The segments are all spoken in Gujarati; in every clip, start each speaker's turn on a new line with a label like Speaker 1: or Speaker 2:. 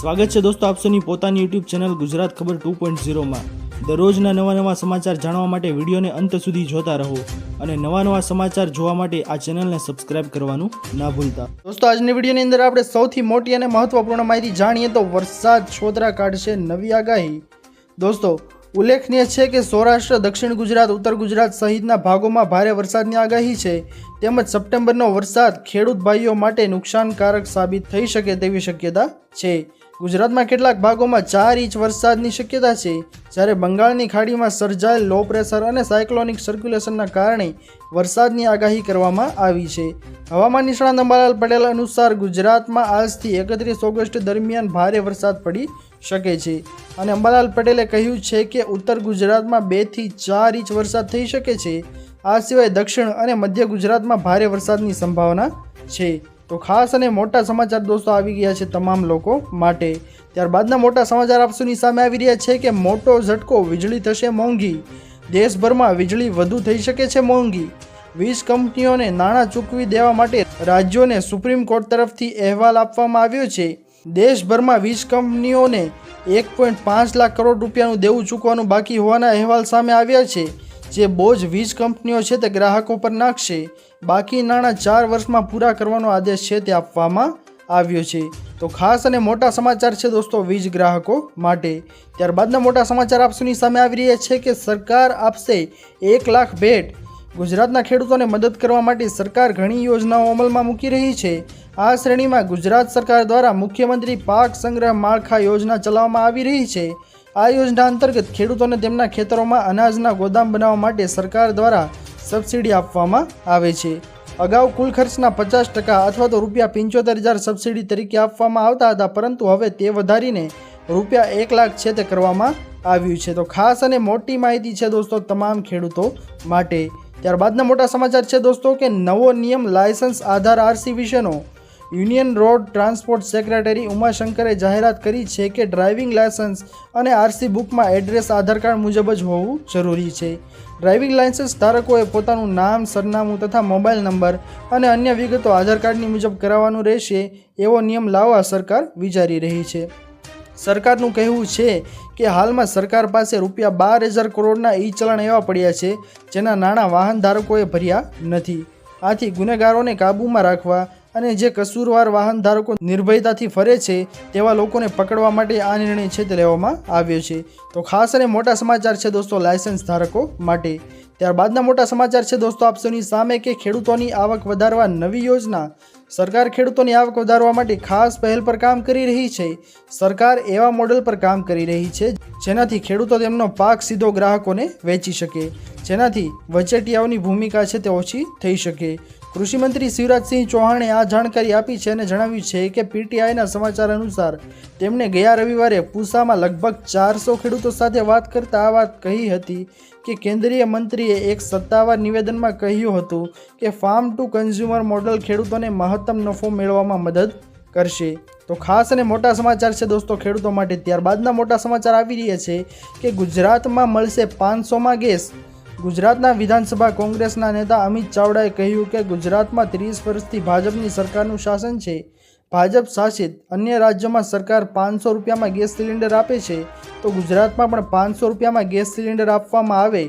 Speaker 1: સ્વાગત છે દોસ્તો આપસોની પોતાની યુટ્યુબ ચેનલ ગુજરાત ખબર ટુ પોઈન્ટ ઝીરોમાં દરરોજના નવા નવા સમાચાર જાણવા માટે વિડીયોને અંત સુધી જોતા રહો અને નવા નવા સમાચાર જોવા માટે આ ચેનલને સબસ્ક્રાઇબ કરવાનું ના ભૂલતા. દોસ્તો આજની વિડીયોની અંદર આપણે સૌથી મોટી અને મહત્વપૂર્ણ માહિતી જાણીએ તો વરસાદ છોતરા કાઢશે નવી આગાહી. દોસ્તો, ઉલ્લેખનીય છે કે સૌરાષ્ટ્ર, દક્ષિણ ગુજરાત, ઉત્તર ગુજરાત સહિતના ભાગોમાં ભારે વરસાદની આગાહી છે. તેમજ સપ્ટેમ્બરનો વરસાદ ખેડૂત ભાઈઓ માટે નુકસાનકારક સાબિત થઈ શકે તેવી શક્યતા છે. ગુજરાતમાં કેટલાક ભાગોમાં ચાર ઇંચ વરસાદની શક્યતા છે. જ્યારે બંગાળની ખાડીમાં સર્જાયેલ લો પ્રેશર અને સાયક્લોનિક સર્ક્યુલેશનના કારણે વરસાદની આગાહી કરવામાં આવી છે. હવામાન નિષ્ણાત અંબાલાલ પટેલ અનુસાર ગુજરાતમાં આજથી એકત્રીસ ઓગસ્ટ દરમિયાન ભારે વરસાદ પડી શકે છે. અને અંબાલાલ પટેલે કહ્યું છે કે ઉત્તર ગુજરાતમાં બેથી ચાર ઇંચ વરસાદ થઈ શકે છે. આ સિવાય દક્ષિણ અને મધ્ય ગુજરાતમાં ભારે વરસાદની સંભાવના છે. તો ખાસ અને મોટા સમાચાર દોસ્તો આવી ગયા છે તમામ લોકો માટે. ત્યારબાદના મોટા સમાચાર આપસુની સામે આવી રહ્યા છે કે મોટો ઝટકો વીજળી થશે મોંઘી. દેશભરમાં વીજળી વધુ થઈ શકે છે મોંઘી. વીજ કંપનીઓને નાણાં ચૂકવી દેવા માટે રાજ્યોને સુપ્રીમ કોર્ટ તરફથી અહેવાલ આપવામાં આવ્યો છે. દેશભરમાં વીજ કંપનીઓને એક પોઈન્ટ પાંચ લાખ કરોડ રૂપિયાનું દેવું ચૂકવાનું બાકી હોવાના અહેવાલ સામે આવ્યા છે. જે બોજ વીજ કંપનીઓ છે તે ગ્રાહકો પર નાખશે. બાકી નાણાં ચાર વર્ષમાં પૂરા કરવાનો આદેશ છે તે આપવામાં આવ્યો છે. તો ખાસ અને મોટા સમાચાર છે દોસ્તો વીજ ગ્રાહકો માટે. ત્યારબાદના મોટા સમાચાર આપસુની સામે આવી રહ્યા છે કે સરકાર આપશે એક લાખ ભેટ. ગુજરાતના ખેડૂતોને મદદ કરવા માટે સરકાર ઘણી યોજનાઓ અમલમાં મૂકી રહી છે. આ શ્રેણીમાં ગુજરાત સરકાર દ્વારા મુખ્યમંત્રી પાક સંગ્રહ માળખા યોજના ચલાવવામાં આવી રહી છે. આ યોજના અંતર્ગત ખેડૂતોને તેમના ખેતરોમાં અનાજના ગોદામ બનાવવા માટે સરકાર દ્વારા સબસિડી આપવામાં આવે છે. અગાઉ કુલ ખર્ચના પચાસ ટકા અથવા તો રૂપિયા પંચોતેર હજાર સબસિડી તરીકે આપવામાં આવતા હતા, પરંતુ હવે તે વધારીને રૂપિયા એક લાખ છે તે કરવામાં આવ્યું છે. તો ખાસ અને મોટી માહિતી છે દોસ્તો તમામ ખેડૂતો માટે. ત્યારબાદના મોટા સમાચાર છે દોસ્તો કે નવો નિયમ લાયસન્સ આધાર આરસી વિશેનો યુનિયન રોડ ટ્રાન્સપોર્ટ સેક્રેટરી ઉમાશંકરે જાહેરાત કરી છે કે ડ્રાઇવિંગ લાયસન્સ અને આરસી બુકમાં એડ્રેસ આધાર કાર્ડ મુજબ જ હોવું જરૂરી છે. ડ્રાઇવિંગ લાયસન્સ ધારકોએ પોતાનું નામ, સરનામું તથા મોબાઈલ નંબર અને અન્ય વિગતો આધાર કાર્ડની મુજબ કરાવવાનું રહેશે એવો નિયમ લાવવા સરકાર વિચારી રહી છે. સરકારનું કહેવું છે કે હાલમાં સરકાર પાસે રૂપિયા બાર હજાર કરોડના ઈ ચલણ એવા પડ્યા છે, જેના નાણાં વાહન ધારકોએ ભર્યા નથી. આથી ગુનેગારોને કાબૂમાં રાખવા અને જે કસૂરવાર વાહન ધારકો નિર્ભયતાથી ફરે છે તેવા લોકોને પકડવા માટે આ નિર્ણય છે તે લેવામાં આવ્યો છે. તો ખાસ અને મોટા સમાચાર છે દોસ્તો, લાયસન્સ ધારકો માટે. ત્યારબાદના મોટા સમાચાર છે દોસ્તો આપસોની સામે કે ખેડૂતોની આવક વધારવા નવી યોજના. સરકાર ખેડૂતોની આવક વધારવા માટે ખાસ પહેલ પર કામ કરી રહી છે. સરકાર એવા મોડેલ પર કામ કરી રહી છે જેનાથી ખેડૂતો તેમનો પાક સીધો ગ્રાહકોને વેચી શકે. જેનાથી વચેટિયાઓની ભૂમિકા છે તે ઓછી થઈ શકે. કૃષિમંત્રી શિવરાજસિંહ ચૌહાણે આ જાણકારી આપી છે અને જણાવ્યું છે કે પીટીઆઈના સમાચાર અનુસાર તેમણે ગયા રવિવારે પૂસામાં લગભગ ચારસો ખેડૂતો સાથે વાત કરતા આ વાત કહી હતી કે કેન્દ્રીય મંત્રીએ એક સત્તાવાર નિવેદનમાં કહ્યું હતું કે ફાર્મ ટુ કન્ઝ્યુમર મોડલ ખેડૂતોને મહત્તમ નફો મેળવવામાં મદદ કરશે. તો ખાસ અને મોટા સમાચાર છે દોસ્તો ખેડૂતો માટે. ત્યારબાદના મોટા સમાચાર આવી રહ્યા છે કે ગુજરાતમાં મળશે પાંચસોમાં ગેસ. ગુજરાતના વિધાનસભા કોંગ્રેસના નેતા અમિત ચાવડાએ કહ્યું કે ગુજરાતમાં ત્રીસ વર્ષથી ભાજપની સરકારનું શાસન છે. ભાજપ શાસિત અન્ય રાજ્યોમાં સરકાર પાંચસો રૂપિયામાં ગેસ સિલિન્ડર આપે છે, તો ગુજરાતમાં પણ પાંચસો રૂપિયામાં ગેસ સિલિન્ડર આપવામાં આવે?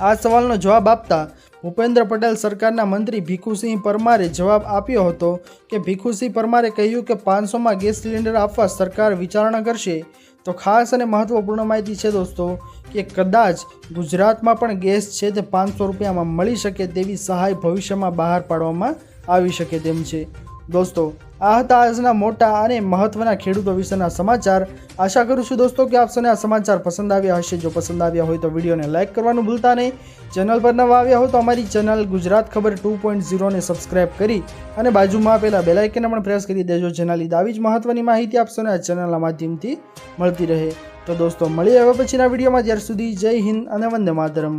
Speaker 1: આ સવાલનો જવાબ આપતા ભૂપેન્દ્ર પટેલ સરકારના મંત્રી ભીખુસિંહ પરમારે જવાબ આપ્યો હતો કે ભીખુસિંહ પરમારે કહ્યું કે પાંચસોમાં ગેસ સિલિન્ડર આપવા સરકાર વિચારણા કરશે. તો ખાસ અને મહત્વપૂર્ણ માહિતી છે દોસ્તો કે કદાચ ગુજરાતમાં પણ ગેસ છે તે પાંચસો રૂપિયામાં મળી શકે તેવી સહાય ભવિષ્યમાં બહાર પાડવામાં આવી શકે તેમ છે. દોસ્તો આ હતા આજના મોટા અને મહત્વના ખેડૂતો વિશેના સમાચાર. આશા કરું છું દોસ્તો કે આપ આ સમાચાર પસંદ આવ્યા હશે. જો પસંદ આવ્યા હોય તો વિડીયોને લાઇક કરવાનું ભૂલતા નહીં. ચેનલ પર નવા આવ્યા હોય તો અમારી ચેનલ ગુજરાત ખબર ટુ પોઈન્ટ ઝીરોને સબસ્ક્રાઇબ કરી અને બાજુમાં આપેલા બેલાઇકને પણ પ્રેસ કરી દેજો, જેના લીધે આવી જ મહત્વની માહિતી આપ આ ચેનલના માધ્યમથી મળતી રહે. તો દોસ્તો, મળીએ હવે પછીના વિડીયોમાં. ત્યાર સુધી જય હિન્દ અને વંદે માતરમ.